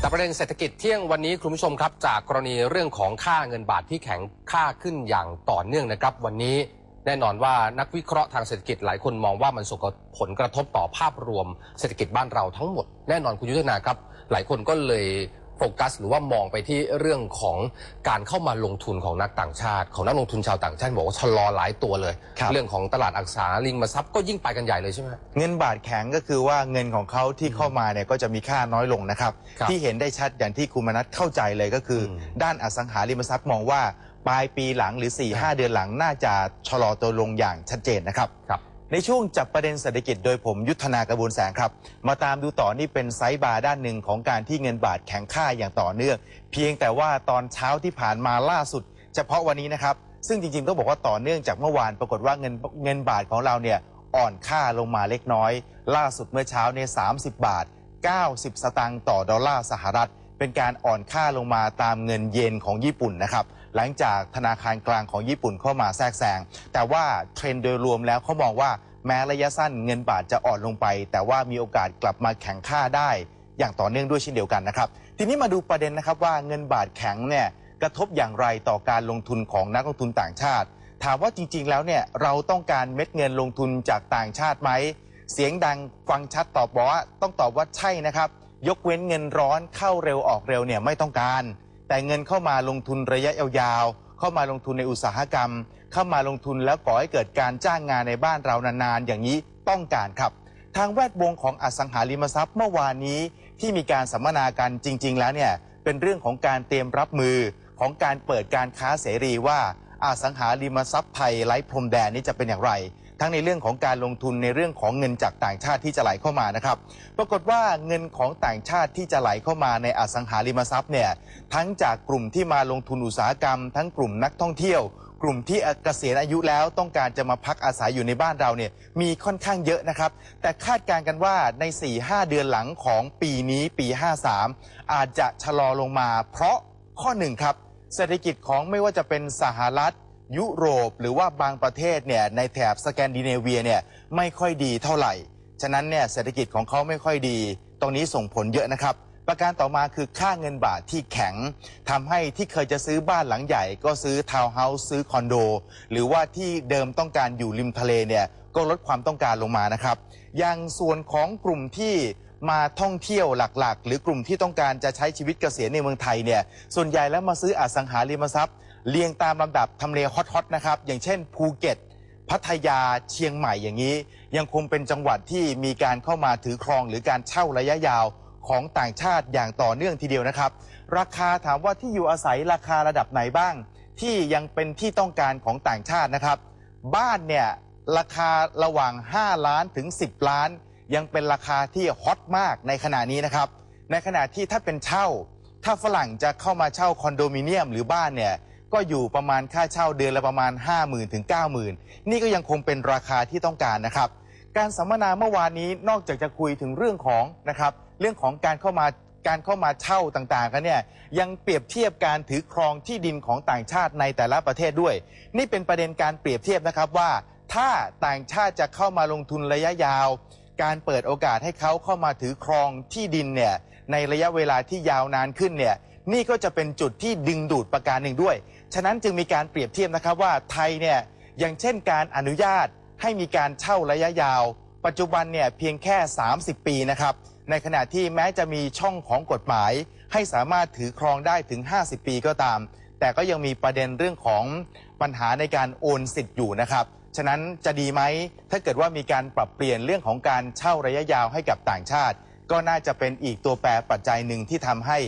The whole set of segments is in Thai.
แต่ประเด็นเศรษฐกิจเที่ยงวันนี้คุณผู้ชมครับ จากกรณีเรื่องของค่าเงินบาทที่แข็งค่าขึ้นอย่างต่อเนื่องนะครับ วันนี้แน่นอนว่านักวิเคราะห์ทางเศรษฐกิจหลายคนมองว่ามันส่งผลกระทบต่อภาพรวมเศรษฐกิจบ้านเราทั้งหมด แน่นอนคุณยุทธนาครับ หลายคนก็เลย ฟกัส หรือว่ามองไปที่เรื่องของการเข้ามาลงทุนของนักต่างชาติ ของนักลงทุนชาวต่างชาติบอกว่าชะลอหลายตัวเลยครับเรื่องของตลาดอักษรลิงมาทรัพย์ก็ยิ่งไปกันใหญ่เลยใช่ไหมเงินบาทแข็งก็คือว่าเงินของเขาที่เข้ามาเนี่ยก็จะมีค่าน้อยลงนะครับครับที่เห็นได้ชัดอย่างที่คุณมนัทเข้าใจเลยก็คืออมด้านอสังหาริมทรัพย์มองว่าปลายปีหลังหรือ 4-5 เดือนหลังน่าจะชะลอตัวลงอย่างชัดเจนนะครับครับ ในช่วงจับประเด็นเศรษฐกิจโดยผมยุทธนากระบวนแสงครับ มาตามดูต่อนี่เป็นไซส์บาร์ด้านหนึ่งของการที่เงินบาทแข็งค่าอย่างต่อเนื่อง เพียงแต่ว่าตอนเช้าที่ผ่านมาล่าสุด เฉพาะวันนี้นะครับ ซึ่งจริงๆต้องบอกว่าต่อเนื่องจากเมื่อวานปรากฏว่าเงินเงินบาทของเราเนี่ยอ่อนค่าลงมาเล็กน้อย ล่าสุดเมื่อเช้าเนี่ย30บาท 90 สตางค์ต่อดอลลาร์สหรัฐ เป็นการอ่อนค่าลงมาตามเงินเยนของญี่ปุ่นนะครับ หลังจากธนาคารกลางของญี่ปุ่นเข้ามาแทรกแซงแต่ว่าเทรนด์โดยรวมแล้วเขามองว่าแม้ระยะสั้นเงินบาทจะอ่อนลงไป แต่ว่ามีโอกาสกลับมาแข็งค่าได้ อย่างต่อเนื่องด้วยเช่นเดียวกันนะครับ ทีนี้มาดูประเด็นนะครับว่าเงินบาทแข็งเนี่ยกระทบอย่างไรต่อการลงทุนของนักลงทุนต่างชาติ ถามว่าจริง ๆ แล้วเนี่ยเราต้องการเม็ดเงินลงทุนจากต่างชาติไหมเสียงดังฟังชัดตอบบอกว่าต้องตอบว่าใช่นะครับ ยกเว้นเงินร้อนเข้าเร็วออกเร็วเนี่ยไม่ต้องการ แต่เงินเข้ามาลงทุนระยะยาวๆ เข้ามาลงทุนในอุตสาหกรรม เข้ามาลงทุนแล้วก่อให้เกิดการจ้างงานในบ้านเรานานๆ อย่างนี้ต้องการครับ ทางแวดวงของอสังหาริมทรัพย์เมื่อวานนี้ที่มีการสัมมนากันจริง ๆ แล้วเนี่ยเป็นเรื่องของการเตรียมรับมือของการเปิดการค้าเสรีว่าอสังหาริมทรัพย์ไทยไร้พรมแดนนี้จะเป็นอย่างไร ทั้งในเรื่องของการลงทุนในเรื่องของเงินจากต่างชาติที่จะไหลเข้ามานะครับ ปรากฏว่าเงินของต่างชาติที่จะไหลเข้ามาในอสังหาริมทรัพย์เนี่ยทั้งจากกลุ่มที่มาลงทุนอุตสาหกรรม ทั้งกลุ่มนักท่องเที่ยว กลุ่มที่เกษียณอายุแล้วต้องการจะมาพักอาศัยอยู่ในบ้านเราเนี่ยมีค่อนข้างเยอะนะครับ แต่คาดการณ์กันว่าใน 4-5 เดือนหลังของปีนี้ปี 53 อาจจะชะลอลงมา เพราะข้อหนึ่งครับเศรษฐกิจของไม่ว่าจะเป็นสหรัฐ ยุโรปหรือว่าบางประเทศเนี่ยในแถบสแกนดิเนเวียเนี่ยไม่ค่อยดีเท่าไหร่ ฉะนั้นเนี่ยเศรษฐกิจของเขาไม่ค่อยดี ตรงนี้ส่งผลเยอะนะครับ ประการต่อมาคือค่าเงินบาทที่แข็งทำให้ที่เคยจะซื้อบ้านหลังใหญ่ ก็ซื้อทาวน์เฮาส์ซื้อคอนโด หรือว่าที่เดิมต้องการอยู่ริมทะเลเนี่ยก็ลดความต้องการลงมานะครับ อย่างส่วนของกลุ่มที่ มาท่องเที่ยวหลักๆ หรือกลุ่มที่ต้องการจะใช้ชีวิตเกษียณในเมืองไทยเนี่ยส่วนใหญ่แล้วมาซื้ออสังหาริมทรัพย์เรียงตามลำดับทำเลฮอตๆนะครับอย่างเช่นภูเก็ต พัทยาเชียงใหม่อย่างนี้ ยังคงเป็นจังหวัดที่มีการเข้ามาถือครองหรือการเช่าระยะยาวของต่างชาติอย่างต่อเนื่องทีเดียวนะครับ ราคาถามว่าที่อยู่อาศัยราคาระดับไหนบ้าง ที่ยังเป็นที่ต้องการของต่างชาตินะครับ บ้านเนี่ยราคาระหว่าง 5 ล้านถึง 10 ล้าน ยังเป็นราคาที่ฮอตมากในขณะนี้นะครับ ในขณะที่ถ้าเป็นเช่า ถ้าฝรั่งจะเข้ามาเช่าคอนโดมิเนียมหรือบ้านเนี่ยก็อยู่ประมาณค่าเช่าเดือนละประมาณ 5 0,000ถึง90,000 นี่ก็ยังคงเป็นราคาที่ต้องการนะครับ การสัมมนาเมื่อวานนี้นอกจากจะคุยถึงเรื่องของนะครับเรื่องของการเข้ามาการเข้ามาเช่าต่างๆกันเนี่ยยังเปรียบเทียบการถือครองที่ดินของต่างชาติในแต่ละประเทศด้วย นี่เป็นประเด็นการเปรียบเทียบนะครับว่า ถ้าต่างชาติจะเข้ามาลงทุนระยะยาว การเปิดโอกาสให้เขาเข้ามาถือครองที่ดินเนี่ยในระยะเวลาที่ยาวนานขึ้นเนี่ยนี่ก็จะเป็นจุดที่ดึงดูดประการหนึ่งด้วย ฉะนั้นจึงมีการเปรียบเทียบนะครับว่าไทยเนี่ยอย่างเช่นการอนุญาตให้มีการเช่าระยะยาว ปัจจุบันเนี่ยเพียงแค่ 30 ปีนะครับ ในขณะที่แม้จะมีช่องของกฎหมาย ให้สามารถถือครองได้ถึง 50 ปีก็ตาม แต่ก็ยังมีประเด็นเรื่องของปัญหาในการโอนสิทธิ์อยู่นะครับ ฉะนั้นจะดีไหมถ้าเกิดว่ามีการปรับเปลี่ยนเรื่องของการเช่าระยะยาวให้กับต่างชาติ ก็น่าจะเป็นอีกตัวแปรปัจจัยหนึ่งที่ทำให้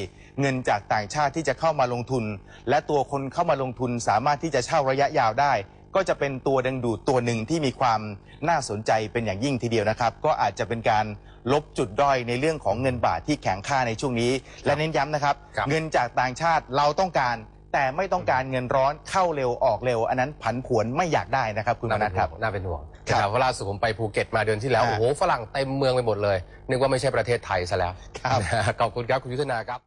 เงินจากต่างชาติที่จะเข้ามาลงทุน และตัวคนเข้ามาลงทุนสามารถที่จะเช่าระยะยาวได้ ก็จะเป็นตัวดึงดูดตัวหนึ่งที่มีความน่าสนใจเป็นอย่างยิ่งทีเดียวนะครับ ก็อาจจะเป็นการลบจุดด้อยในเรื่องของเงินบาทที่แข็งค่าในช่วงนี้ และเน้นย้ำนะครับครับเงินจากต่างชาติเราต้องการ แต่ไม่ต้องการเงินร้อนเข้าเร็วออกเร็ว อันนั้นผันผวนไม่อยากได้นะครับ คุณมนัทครับ น่าเป็นห่วงครับแต่ว่าล่าสุดผมไปภูเก็ตมาเดือนที่แล้ว อ่า โอ้โห ฝรั่งเต็มเมืองไปหมดเลย นึกว่าไม่ใช่ประเทศไทยซะแล้วครับขอบคุณครับ คุณยุทธนาครับ